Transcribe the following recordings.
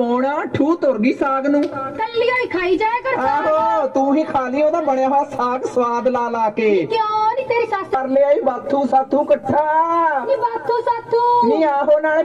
ਪੌਣਾ ਠੂ ਤੁਰ ਗਈ ਸਾਗ ਨੂੰ। ਕੱਲੀਆਂ ਹੀ ਖਾਈ ਜਾਇਆ ਕਰ ਆਹੋ ਤੂੰ ਹੀ ਖਾ ਲਈ ਉਹਦਾ ਬਣਿਆ ਹੋਇਆ ਸਾਗ ਸਵਾਦ ਲਾ ਲਾ ਕੇ। ਕਿਉਂ ਨਹੀਂ ਤੇਰੀ ਸੱਸ? ਕਰ ਲਿਆ ਹੀ ਬਾਥੂ ਸਾਥੂ ਇਕੱਠਾ। ਨਹੀਂ ਬਾਤੂ ਸਾਥੂ। ਨਹੀਂ ਆਹੋ ਨਾਲ।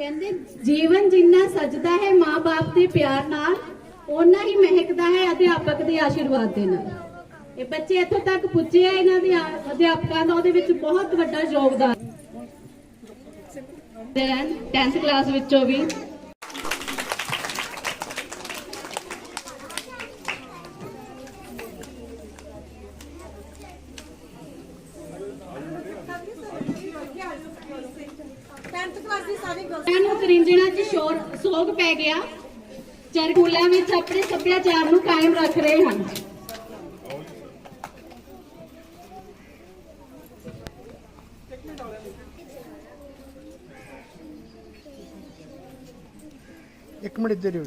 ਜੀਵਨ ਜਿੰਨਾ ਸਜਦਾ ਹੈ ਮਾਂ-ਬਾਪ ਦੇ ਪਿਆਰ ਨਾਲ, ਓਨਾ ਹੀ ਮਹਿਕਦਾ ਹੈ ਅਧਿਆਪਕ ਦੇ ਆਸ਼ੀਰਵਾਦ ਦੇ ਨਾਲ। ਇਹ ਬੱਚੇ ਇੱਥੋਂ ਤੱਕ ਪੁੱਜੇ ਆ ਇਹਨਾਂ ਦੇ ਅਧਿਆਪਕਾਂ ਦਾ, ਉਹਦੇ ਵਿੱਚ ਬਹੁਤ ਵੱਡਾ ਯੋਗਦਾਨ। 10th ਕਲਾਸ ਵਿੱਚੋਂ ਵੀ ਨੂੰ ਤਰਿੰਜਣਾ ਚ ਸ਼ੋਰ ਸੋਗ ਪੈ ਗਿਆ। ਚਰਕੂਲਾ ਵਿੱਚ ਆਪਣੇ ਸੱਭਿਆਚਾਰ ਨੂੰ ਕਾਇਮ ਰੱਖ ਰਹੇ ਹਨ। ਇੱਕ ਮਿੰਟ ਇੱਧਰ ਹੀ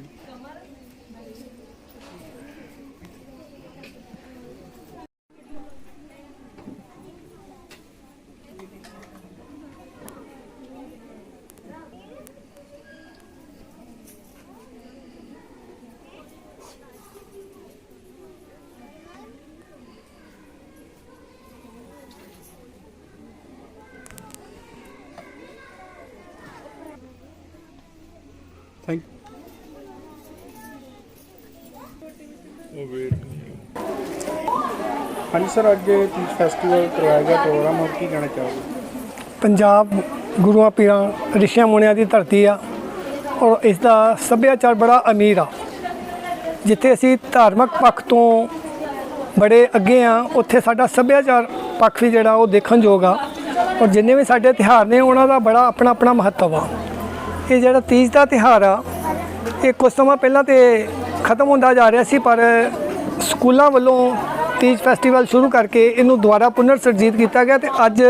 ਹੋ ਜੀ ਥੈਂਕ ਹਾਂਜੀ ਸਰ ਅੱਜ ਟੀਚ ਫੈਸਟੀਵਲ ਕਰਵਾਇਆ ਗਿਆ ਪ੍ਰੋਗਰਾਮ ਹੋਰ ਕੀ ਕਹਿਣਾ ਚਾਹੋਗੇ? ਪੰਜਾਬ ਗੁਰੂਆਂ ਪੀਰਾਂ ਰਿਸ਼ੀਆਂ ਮੁਨੀਆਂ ਦੀ ਧਰਤੀ ਆ ਔਰ ਇਸ ਦਾ ਸੱਭਿਆਚਾਰ ਬੜਾ ਅਮੀਰ ਆ। ਜਿੱਥੇ ਅਸੀਂ ਧਾਰਮਿਕ ਪੱਖ ਤੋਂ ਬੜੇ ਅੱਗੇ ਆ ਉੱਥੇ ਸਾਡਾ ਸੱਭਿਆਚਾਰ ਪੱਖ ਵੀ ਜਿਹੜਾ ਉਹ ਦੇਖਣ ਯੋਗ ਆ। ਔਰ ਜਿੰਨੇ ਵੀ ਸਾਡੇ ਤਿਉਹਾਰ ਨੇ ਉਹਨਾਂ ਦਾ ਬੜਾ ਆਪਣਾ ਆਪਣਾ ਮਹੱਤਵ ਆ। ਇਹ ਜਿਹੜਾ ਤੀਜ ਦਾ ਤਿਉਹਾਰ ਆ, ਇਹ ਕੁਝ ਸਮਾਂ ਪਹਿਲਾਂ ਤੇ ਖਤਮ ਹੁੰਦਾ ਜਾ ਰਿਹਾ ਸੀ, ਪਰ ਸਕੂਲਾਂ ਵੱਲੋਂ ਤੀਜ ਫੈਸਟੀਵਲ ਸ਼ੁਰੂ ਕਰਕੇ ਇਹਨੂੰ ਦੁਬਾਰਾ ਪੁਨਰ ਸਰਜੀਤ ਕੀਤਾ ਗਿਆ ਤੇ ਅੱਜ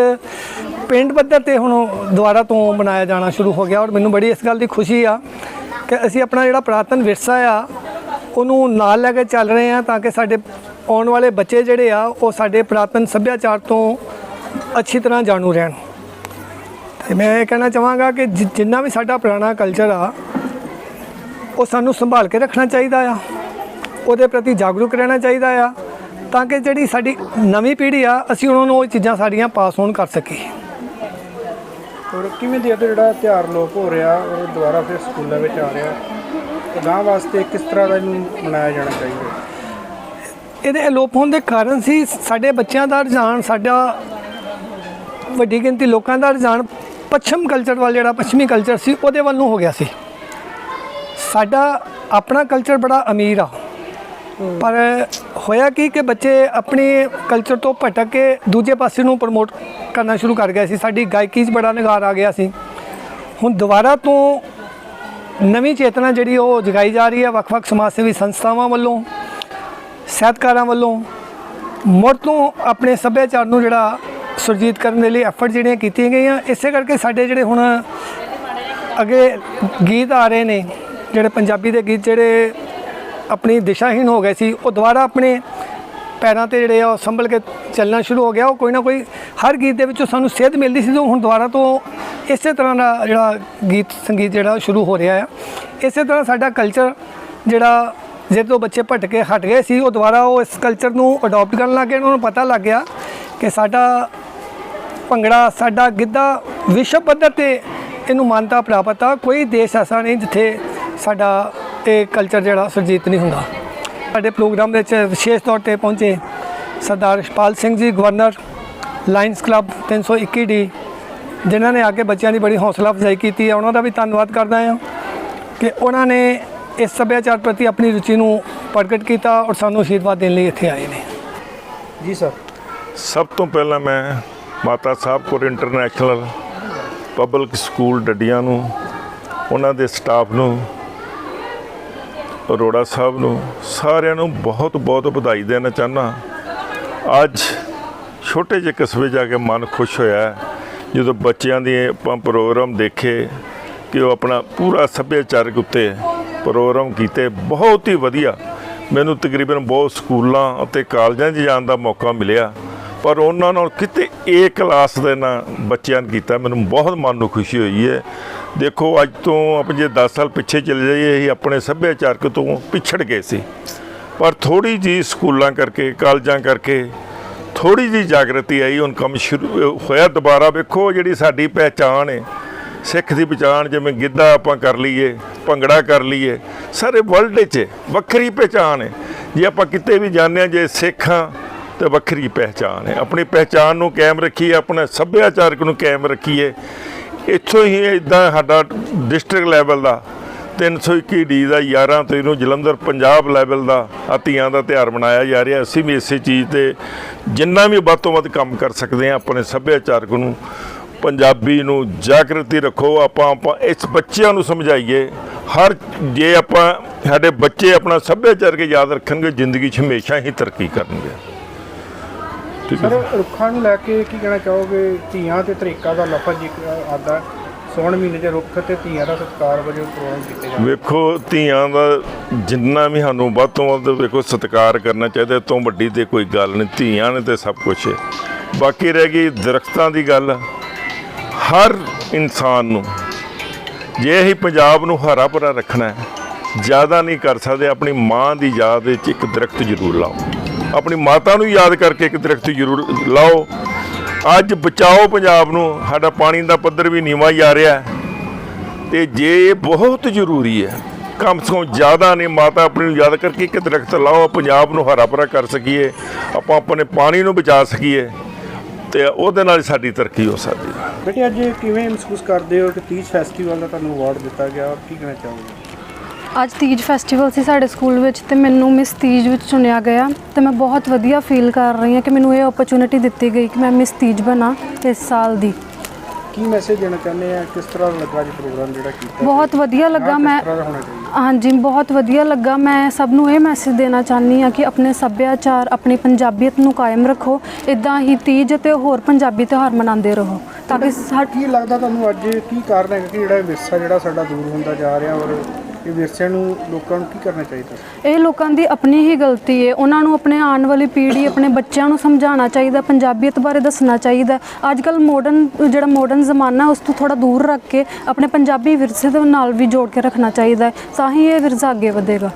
ਪਿੰਡ ਪੱਧਰ ਤੇ ਹੁਣ ਦੁਬਾਰਾ ਤੋਂ ਮਨਾਇਆ ਜਾਣਾ ਸ਼ੁਰੂ ਹੋ ਗਿਆ ਔਰ ਮੈਨੂੰ ਬੜੀ ਇਸ ਗੱਲ ਦੀ ਖੁਸ਼ੀ ਆ ਕਿ ਅਸੀਂ ਆਪਣਾ ਜਿਹੜਾ ਪੁਰਾਤਨ ਵਿਰਸਾ ਆ, ਉਹਨੂੰ ਨਾਲ ਲੈ ਕੇ ਚੱਲ ਰਹੇ ਆ ਤਾਂ ਕਿ ਸਾਡੇ ਆਉਣ ਵਾਲੇ ਬੱਚੇ ਜਿਹੜੇ ਆ, ਉਹ ਸਾਡੇ ਪੁਰਾਤਨ ਸੱਭਿਆਚਾਰ ਤੋਂ ਅੱਛੀ ਤਰ੍ਹਾਂ ਜਾਣੂ ਰਹਿਣ। ਤੇ ਮੈਂ ਇਹ ਕਹਿਣਾ ਚਾਹਾਂਗਾ ਕਿ ਜਿੰਨਾ ਵੀ ਸਾਡਾ ਪੁਰਾਣਾ ਕਲਚਰ ਆ ਉਹ ਸਾਨੂੰ ਸੰਭਾਲ ਕੇ ਰੱਖਣਾ ਚਾਹੀਦਾ ਆ। ਉਹਦੇ ਪ੍ਰਤੀ ਜਾਗਰੂਕ ਰਹਿਣਾ ਚਾਹੀਦਾ ਆ ਤਾਂ ਕਿ ਜਿਹੜੀ ਸਾਡੀ ਨਵੀਂ ਪੀੜ੍ਹੀ ਆ ਅਸੀਂ ਉਹਨਾਂ ਨੂੰ ਉਹ ਚੀਜ਼ਾਂ ਸਾਡੀਆਂ ਪਾਸ ਔਨ ਕਰ ਸਕੀਏ। ਔਰ ਕਿਵੇਂ ਦੇ ਜਿਹੜਾ ਤਿਉਹਾਰ ਲੋਪ ਹੋ ਰਿਹਾ ਔਰ ਦੁਬਾਰਾ ਫਿਰ ਸਕੂਲਾਂ ਵਿੱਚ ਆ ਰਿਹਾ। ਅਗਾਂਹ ਵਾਸਤੇ ਕਿਸ ਤਰ੍ਹਾਂ ਦਾ ਇਹਨੂੰ ਮਨਾਇਆ ਜਾਣਾ ਚਾਹੀਦਾ? ਇਹਦੇ ਅਲੋਪ ਹੋਣ ਦੇ ਕਾਰਨ ਸੀ ਸਾਡੇ ਬੱਚਿਆਂ ਦਾ ਰੁਝਾਨ ਸਾਡਾ ਵੱਡੀ ਗਿਣਤੀ ਲੋਕਾਂ ਦਾ ਰੁਝਾਨ ਪੱਛਮ ਕਲਚਰ ਵੱਲ ਜਿਹੜਾ ਪੱਛਮੀ ਕਲਚਰ ਸੀ, ਉਹਦੇ ਵੱਲ ਨੂੰ ਹੋ ਗਿਆ ਸੀ। ਸਾਡਾ ਆਪਣਾ ਕਲਚਰ ਬੜਾ ਅਮੀਰ ਆ। ਪਰ ਹੋਇਆ ਕੀ ਕਿ ਬੱਚੇ ਆਪਣੇ ਕਲਚਰ ਤੋਂ ਭਟਕ ਕੇ ਦੂਜੇ ਪਾਸੇ ਨੂੰ ਪ੍ਰਮੋਟ ਕਰਨਾ ਸ਼ੁਰੂ ਕਰ ਗਏ ਸੀ। ਸਾਡੀ ਗਾਇਕੀ 'ਚ ਬੜਾ ਨਿਗਾਰ ਆ ਗਿਆ ਸੀ। ਹੁਣ ਦੁਬਾਰਾ ਤੋਂ ਨਵੀਂ ਚੇਤਨਾ ਜਿਹੜੀ ਉਹ ਜਗਾਈ ਜਾ ਰਹੀ ਹੈ ਵੱਖ-ਵੱਖ ਸਮਾਜ ਸੇਵੀ ਸੰਸਥਾਵਾਂ ਵੱਲੋਂ, ਸਾਹਿਤਕਾਰਾਂ ਵੱਲੋਂ, ਮੁੜ ਤੋਂ ਆਪਣੇ ਸੱਭਿਆਚਾਰ ਨੂੰ ਜਿਹੜਾ ਸੁਰਜੀਤ ਕਰਨ ਦੇ ਲਈ ਐਫਰਟ ਜਿਹੜੀਆਂ ਕੀਤੀਆਂ ਗਈਆਂ, ਇਸੇ ਕਰਕੇ ਸਾਡੇ ਜਿਹੜੇ ਹੁਣ ਅੱਗੇ ਗੀਤ ਆ ਰਹੇ ਨੇ, ਜਿਹੜੇ ਪੰਜਾਬੀ ਦੇ ਗੀਤ ਜਿਹੜੇ ਆਪਣੀ ਦਿਸ਼ਾਹੀਨ ਹੋ ਗਏ ਸੀ, ਉਹ ਦੁਬਾਰਾ ਆਪਣੇ ਪੈਰਾਂ ਤੇ ਜਿਹੜੇ ਆ ਉਹ ਸੰਭਲ ਕੇ ਚੱਲਣਾ ਸ਼ੁਰੂ ਹੋ ਗਿਆ। ਉਹ ਕੋਈ ਨਾ ਕੋਈ ਹਰ ਗੀਤ ਦੇ ਵਿੱਚੋਂ ਸਾਨੂੰ ਸੇਧ ਮਿਲਦੀ ਸੀ, ਜੋ ਹੁਣ ਦੁਬਾਰਾ ਤੋਂ ਇਸੇ ਤਰ੍ਹਾਂ ਦਾ ਜਿਹੜਾ ਗੀਤ, ਸੰਗੀਤ ਜਿਹੜਾ ਉਹ ਸ਼ੁਰੂ ਹੋ ਰਿਹਾ ਆ। ਇਸੇ ਤਰ੍ਹਾਂ ਸਾਡਾ ਕਲਚਰ ਜਿਹੜਾ ਜਦੋਂ ਬੱਚੇ ਭਟਕੇ ਹਟ ਗਏ ਸੀ, ਉਹ ਦੁਬਾਰਾ ਉਹ ਇਸ ਕਲਚਰ ਨੂੰ ਅਡਾਪਟ ਕਰਨ ਲੱਗ ਗਏ ਉਹਨਾਂ ਨੂੰ ਪਤਾ ਲੱਗ ਗਿਆ ਕਿ ਸਾਡਾ ਭੰਗੜਾ ਸਾਡਾ ਗਿੱਧਾ ਵਿਸ਼ਵ ਪੱਧਰ ਤੇ ਇਹਨੂੰ ਮਾਨਤਾ ਪ੍ਰਾਪਤ ਆ। ਕੋਈ ਦੇਸ਼ ਐਸਾ ਨਹੀਂ ਜਿੱਥੇ ਸਾਡਾ ਇਹ ਕਲਚਰ ਜਿਹੜਾ ਸੁਰਜੀਤ ਨਹੀਂ ਹੁੰਦਾ। ਸਾਡੇ ਪ੍ਰੋਗਰਾਮ ਦੇ ਵਿੱਚ ਵਿਸ਼ੇਸ਼ ਤੌਰ ਤੇ ਪਹੁੰਚੇ ਸਰਦਾਰ Ishpal Singh ji governor lions club 321 D ਜਿਨ੍ਹਾਂ ਨੇ ਆ ਕੇ ਬੱਚਿਆਂ ਦੀ ਬੜੀ ਹੌਸਲਾ ਅਫਜ਼ਾਈ ਕੀਤੀ ਹੈ ਉਹਨਾਂ ਦਾ ਵੀ ਧੰਨਵਾਦ ਕਰਦਾ ਹਾਂ ਕਿ ਉਹਨਾਂ ਨੇ ਇਸ ਸੱਭਿਆਚਾਰ ਪ੍ਰਤੀ ਆਪਣੀ ਰੁਚੀ ਨੂੰ ਪ੍ਰਗਟ ਕੀਤਾ ਔਰ ਸਾਨੂੰ ਆਸ਼ੀਰਵਾਦ ਦੇਣ ਲਈ ਇੱਥੇ ਆਏ ਨੇ। ਜੀ ਸਰ। ਸਭ ਤੋਂ ਪਹਿਲਾਂ ਮੈਂ ਮਾਤਾ ਸਾਹਿਬ ਕੋਲ ਇੰਟਰਨੈਸ਼ਨਲ ਪਬਲਿਕ ਸਕੂਲ ਡੱਡੀਆਂ ਨੂੰ, ਉਹਨਾਂ ਦੇ ਸਟਾਫ ਨੂੰ, ਅਰੋੜਾ ਸਾਹਿਬ ਨੂੰ, ਸਾਰਿਆਂ ਨੂੰ ਬਹੁਤ ਬਹੁਤ ਵਧਾਈ ਦੇਣਾ ਚਾਹੁੰਦਾ। ਅੱਜ ਛੋਟੇ ਜਿਹੇ ਕਸਬੇ ਜਾ ਕੇ ਮਨ ਖੁਸ਼ ਹੋਇਆ ਜਦੋਂ ਬੱਚਿਆਂ ਦੇ ਆਪਾਂ ਪ੍ਰੋਗਰਾਮ ਦੇਖੇ ਕਿ ਉਹ ਆਪਣਾ ਪੂਰਾ ਸੱਭਿਆਚਾਰਕ ਉੱਤੇ ਪ੍ਰੋਗਰਾਮ ਕੀਤੇ, ਬਹੁਤ ਹੀ ਵਧੀਆ। ਮੈਨੂੰ ਤਕਰੀਬਨ ਬਹੁਤ ਸਕੂਲਾਂ ਅਤੇ ਕਾਲਜਾਂ 'ਚ ਜਾਣ ਦਾ ਮੌਕਾ ਮਿਲਿਆ। ਪਰ ਉਹਨਾਂ ਨਾਲ ਕਿਤੇ ਏ ਕਲਾਸ ਦੇ ਨਾਲ ਬੱਚਿਆਂ ਨੇ ਕੀਤਾ। ਮੈਨੂੰ ਬਹੁਤ ਮਨ ਨੂੰ ਖੁਸ਼ੀ ਹੋਈ ਹੈ। ਦੇਖੋ, ਅੱਜ ਤੋਂ ਆਪਾਂ ਜੇ 10 ਸਾਲ ਪਿੱਛੇ ਚਲੇ ਜਾਈਏ ਅਸੀਂ ਆਪਣੇ ਸੱਭਿਆਚਾਰਕ ਤੋਂ ਪਿਛੜ ਗਏ ਸੀ। ਪਰ ਥੋੜੀ ਜੀ ਸਕੂਲਾਂ ਕਰਕੇ, ਕਾਲਜਾਂ ਕਰਕੇ ਥੋੜੀ ਜੀ ਜਾਗਰਤੀ ਆਈ। ਹੁਣ ਕੰਮ ਸ਼ੁਰੂ ਹੋਇਆ ਦੁਬਾਰਾ। ਵੇਖੋ, ਜਿਹੜੀ ਸਾਡੀ ਪਹਿਚਾਣ ਹੈ, ਸਿੱਖ ਦੀ ਪਛਾਣ ਜਿਵੇਂ ਗਿੱਧਾ ਆਪਾਂ ਕਰ ਲਈਏ, ਭੰਗੜਾ ਕਰ ਲਈਏ, ਸਾਰੇ ਵਰਲਡ 'ਚ ਵੱਖਰੀ ਪਛਾਣ ਹੈ। ਜੇ ਆਪਾਂ ਕਿਤੇ ਵੀ ਜਾਂਦੇ ਹਾਂ, ਜੇ ਸਿੱਖ ਹਾਂ ਤੇ ਵੱਖਰੀ ਪਹਿਚਾਣ ਹੈ। ਆਪਣੀ ਪਹਿਚਾਣ ਨੂੰ ਕਾਇਮ ਰੱਖੀਏ, ਆਪਣੇ ਸੱਭਿਆਚਾਰਕ ਨੂੰ ਕਾਇਮ ਰੱਖੀਏ। ਇੱਥੋਂ ਹੀ ਇਦਾਂ ਸਾਡਾ ਡਿਸਟ੍ਰਿਕਟ ਲੈਵਲ ਦਾ 321 ਡੀ ਦਾ 11 ਤਰੀਕ ਨੂੰ ਜਲੰਧਰ ਪੰਜਾਬ ਲੈਵਲ ਦਾ ਆਤੀਆਂ ਦਾ ਤਿਉਹਾਰ ਮਨਾਇਆ ਜਾ ਰਿਹਾ। ਅਸੀਂ ਵੀ ਇਸੇ ਚੀਜ਼ ਤੇ ਜਿੰਨਾ ਵੀ ਵੱਧ ਤੋਂ ਵੱਧ ਕੰਮ ਕਰ ਸਕਦੇ ਹਾਂ, ਆਪਣੇ ਸੱਭਿਆਚਾਰਕ ਨੂੰ, ਪੰਜਾਬੀ ਨੂੰ ਜਾਗਰਤੀ ਰੱਖੋ। ਆਪਾਂ ਆਪਾਂ ਇਸ ਬੱਚਿਆਂ ਨੂੰ ਸਮਝਾਈਏ। ਹਰ ਜੇ ਆਪਾਂ ਸਾਡੇ ਬੱਚੇ ਆਪਣਾ ਸੱਭਿਆਚਾਰਕ ਯਾਦ ਰੱਖਣਗੇ, ਜ਼ਿੰਦਗੀ 'ਚ ਹਮੇਸ਼ਾ ਹੀ ਤਰੱਕੀ ਕਰਨਗੇ। ਠੀਕ ਹੈ ਸਰ ਰੁੱਖਾਂ ਨੂੰ ਲੈ ਕੇ ਕੀ ਕਹਿਣਾ ਚਾਹੋਗੇ? ਧੀਆਂ ਤੇ ਤਰੀਕਾ ਦਾ ਲਫ਼ਜ਼ ਇੱਕ ਆਦਾ। ਸੌਣ ਮਹੀਨੇ ਦੇ ਰੁੱਖ ਤੇ ਧੀਆਂ ਦਾ ਸਤਿਕਾਰ ਵਜੋਂ ਪ੍ਰੋਗਰਾਮ ਕੀਤੇ ਜਾਂਦੇ। ਵੇਖੋ ਧੀਆਂ ਦਾ ਜਿੰਨਾ ਵੀ ਸਾਨੂੰ ਵੱਧ ਤੋਂ ਵੱਧ ਵੇਖੋ ਸਤਿਕਾਰ ਕਰਨਾ ਚਾਹੀਦਾ ਤੋਂ ਵੱਡੀ ਤੇ ਕੋਈ ਗੱਲ ਨਹੀਂ। ਧੀਆਂ ਨੇ ਤੇ ਸਭ ਕੁਝ ਹੈ। ਬਾਕੀ ਰਹਿ ਗਈ ਦਰਖਤਾਂ ਦੀ ਗੱਲ। ਹਰ ਇਨਸਾਨ ਨੂੰ ਜੇ ਅਸੀਂ ਪੰਜਾਬ ਨੂੰ ਹਰਾ ਭਰਾ ਰੱਖਣਾ ਹੈ ਜ਼ਿਆਦਾ ਨਹੀਂ ਕਰ ਸਕਦੇ ਆਪਣੀ ਮਾਂ ਦੀ ਯਾਦ ਵਿੱਚ ਇੱਕ ਦਰਖਤ ਜ਼ਰੂਰ ਲਾਓ। ਆਪਣੀ ਮਾਤਾ ਨੂੰ ਯਾਦ ਕਰਕੇ ਇੱਕ ਦਰਖਤ ਜ਼ਰੂਰ ਲਾਓ। ਅੱਜ ਬਚਾਓ ਪੰਜਾਬ ਨੂੰ। ਸਾਡਾ ਪਾਣੀ ਦਾ ਪੱਧਰ ਵੀ ਨੀਵਾਂ ਹੀ ਆ ਰਿਹਾ ਹੈ। ਤੇ ਜੇ ਇਹ ਬਹੁਤ ਜ਼ਰੂਰੀ ਹੈ, ਕਮ ਸੇ ਜ਼ਿਆਦਾ ਨੇ ਮਾਤਾ ਆਪਣੀ ਨੂੰ ਯਾਦ ਕਰਕੇ ਇੱਕ ਦਰਖਤ ਲਾਓ ਪੰਜਾਬ ਨੂੰ ਹਰਾ ਭਰਾ ਕਰ ਸਕੀਏ। ਆਪਾਂ ਆਪਣੇ ਪਾਣੀ ਨੂੰ ਬਚਾ ਸਕੀਏ। ਤੇ ਉਹਦੇ ਨਾਲ ਸਾਡੀ ਤਰੱਕੀ ਹੋ ਸਕਦੀ ਹੈ। ਬੇਟੇ, ਅੱਜ ਕਿਵੇਂ ਮਹਿਸੂਸ ਕਰਦੇ ਹੋ ਕਿ ਤੀਜ ਫੈਸਟੀਵਲ ਦਾ ਤੁਹਾਨੂੰ ਅਵਾਰਡ ਦਿੱਤਾ ਗਿਆ? ਔਰ ਕੀ ਕਹਿਣਾ ਚਾਹੋਗੇ? ਅੱਜ ਤੀਜ ਫੈਸਟੀਵਲ ਸੀ ਸਾਡੇ ਸਕੂਲ ਵਿੱਚ ਤੇ ਮੈਨੂੰ ਮਿਸ ਤੀਜ ਵਿੱਚ ਚੁਣਿਆ ਗਿਆ ਤੇ ਮੈਂ ਬਹੁਤ ਵਧੀਆ ਫੀਲ ਕਰ ਰਹੀ ਹਾਂ ਕਿ ਮੈਨੂੰ ਇਹ ਓਪਰਚ्युनिटी ਦਿੱਤੀ ਗਈ ਕਿ ਮੈਂ ਮਿਸ ਤੀਜ ਬਣਾ ਇਸ ਸਾਲ ਦੀ। ਕੀ ਮੈਸੇਜ ਦੇਣਾ ਚਾਹੁੰਦੇ ਆ? ਕਿਸ ਤਰ੍ਹਾਂ ਲੱਗਾ ਜੀ ਪ੍ਰੋਗਰਾਮ ਜਿਹੜਾ ਕੀਤਾ? ਬਹੁਤ ਵਧੀਆ ਲੱਗਾ ਮੈਂ ਹਾਂਜੀ ਬਹੁਤ ਵਧੀਆ ਲੱਗਾ। ਮੈਂ ਸਭ ਨੂੰ ਇਹ ਮੈਸੇਜ ਦੇਣਾ ਚਾਹੁੰਦੀ ਆ ਕਿ ਆਪਣੇ ਸੱਭਿਆਚਾਰ ਆਪਣੀ ਪੰਜਾਬੀਅਤ ਨੂੰ ਕਾਇਮ ਰੱਖੋ। ਇਦਾਂ ਹੀ ਤੀਜ ਤੇ ਹੋਰ ਪੰਜਾਬੀ ਤਿਉਹਾਰ ਮਨਾਉਂਦੇ ਰਹੋ ਤਾਂ ਕਿ ਕੀ ਲੱਗਦਾ ਤੁਹਾਨੂੰ ਅੱਜ ਕੀ ਕਾਰਨ ਹੈ ਕਿ ਜਿਹੜਾ ਵਿਰਸਾ ਜਿਹੜਾ ਸਾਡਾ ਦੂਰ ਹੁੰਦਾ ਜਾ ਰਿਹਾ ਔਰ ਇਹ ਵਿਰਸੇ ਨੂੰ ਲੋਕਾਂ ਨੂੰ ਕੀ ਕਰਨਾ ਚਾਹੀਦਾ? ਇਹ ਲੋਕਾਂ ਦੀ ਆਪਣੀ ਹੀ ਗਲਤੀ ਹੈ ਉਹਨਾਂ ਨੂੰ ਆਪਣੇ ਆਉਣ ਵਾਲੀ ਪੀੜ੍ਹੀ, ਆਪਣੇ ਬੱਚਿਆਂ ਨੂੰ ਸਮਝਾਉਣਾ ਚਾਹੀਦਾ, ਪੰਜਾਬੀਅਤ ਬਾਰੇ ਦੱਸਣਾ ਚਾਹੀਦਾ। ਅੱਜ ਕੱਲ ਮਾਡਰਨ ਜਿਹੜਾ ਮਾਡਰਨ ਜ਼ਮਾਨਾ, ਉਸ ਤੋਂ ਥੋੜਾ ਦੂਰ ਰੱਖ ਕੇ ਆਪਣੇ ਪੰਜਾਬੀ ਵਿਰਸੇ ਦੇ ਨਾਲ ਵੀ ਜੋੜ ਕੇ ਰੱਖਣਾ ਚਾਹੀਦਾ ਤਾਂ ਹੀ ਇਹ ਵਿਰਸਾ ਅੱਗੇ ਵਧੇਗਾ।